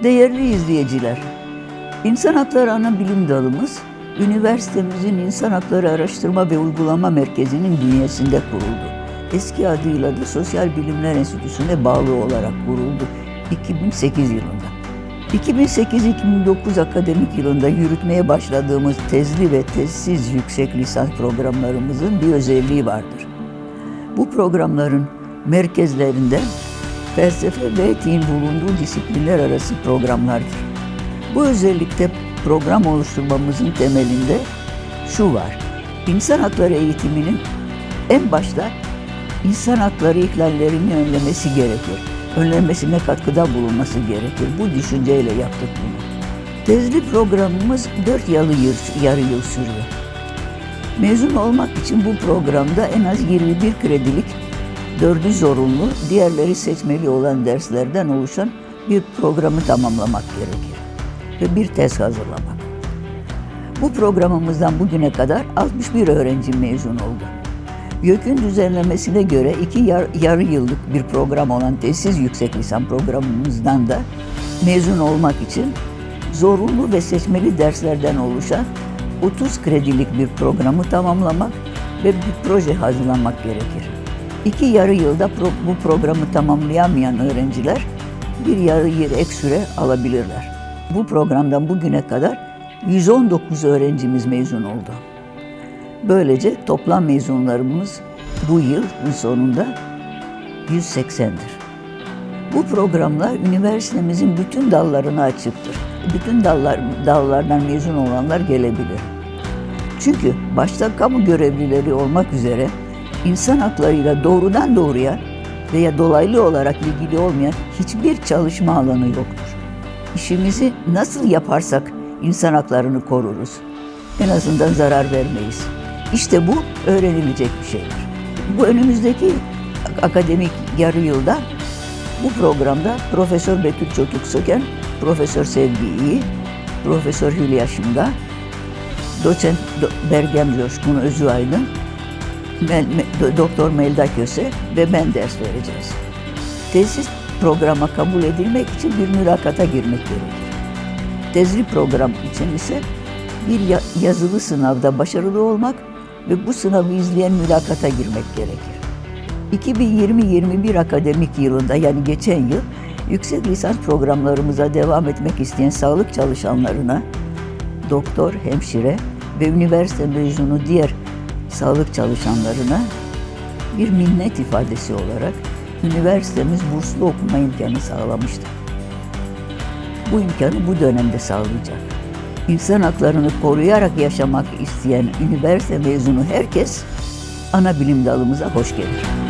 Değerli izleyiciler, İnsan Hakları Ana Bilim Dalımız, üniversitemizin İnsan Hakları Araştırma ve Uygulama Merkezi'nin bünyesinde kuruldu. Eski adıyla da Sosyal Bilimler Enstitüsü'ne bağlı olarak kuruldu 2008 yılında. 2008-2009 akademik yılında yürütmeye başladığımız tezli ve tezsiz yüksek lisans programlarımızın bir özelliği vardır. Bu programların merkezlerinde felsefe ve etiğin bulunduğu disiplinler arası programlardır. Bu özellikte program oluşturmamızın temelinde şu var. İnsan hakları eğitiminin en başta insan hakları ihlallerini önlemesi gerekir. Önlenmesine katkıda bulunması gerekir. Bu düşünceyle yaptık bunu. Tezli programımız 4 yarı yıl, yarı yıl sürüyor. Mezun olmak için bu programda en az 21 kredilik, dördü zorunlu, diğerleri seçmeli olan derslerden oluşan bir programı tamamlamak gerekir ve bir tez hazırlamak. Bu programımızdan bugüne kadar 61 öğrenci mezun oldu. YÖK'ün düzenlemesine göre iki yar, yarı yıllık bir program olan tesis yüksek lisans programımızdan da mezun olmak için zorunlu ve seçmeli derslerden oluşan 30 kredilik bir programı tamamlamak ve bir proje hazırlamak gerekir. İki yarı yılda pro, bu programı tamamlayamayan öğrenciler bir yarı yıl ek süre alabilirler. Bu programdan bugüne kadar 119 öğrencimiz mezun oldu. Böylece toplam mezunlarımız bu yılın sonunda 180'dir. Bu programlar üniversitemizin bütün dallarına açıktır. Bütün dallar, dallardan mezun olanlar gelebilir. Çünkü başta kamu görevlileri olmak üzere insan haklarıyla doğrudan doğruya veya dolaylı olarak ilgili olmayan hiçbir çalışma alanı yoktur. İşimizi nasıl yaparsak insan haklarını koruruz. En azından zarar vermeyiz. İşte bu öğrenilecek bir şeydir. Bu önümüzdeki akademik yarı yılda bu programda Profesör Betül Çotuk Söken, Profesör Sevgi İyi, Profesör Hülya Şımga, Doçent Do- Bergem Coşkun Özü Me- Doktor Melda Köse ve ben ders vereceğiz. Tesis programa kabul edilmek için bir mülakata girmek gerekir. Tezli program için ise bir ya- yazılı sınavda başarılı olmak ve bu sınavı izleyen mülakata girmek gerekir. 2020-21 akademik yılında yani geçen yıl yüksek lisans programlarımıza devam etmek isteyen sağlık çalışanlarına doktor, hemşire ve üniversite mezunu diğer sağlık çalışanlarına bir minnet ifadesi olarak üniversitemiz burslu okuma imkanı sağlamıştır. Bu imkanı bu dönemde sağlayacak. İnsan haklarını koruyarak yaşamak isteyen üniversite mezunu herkes ana bilim dalımıza hoş gelir.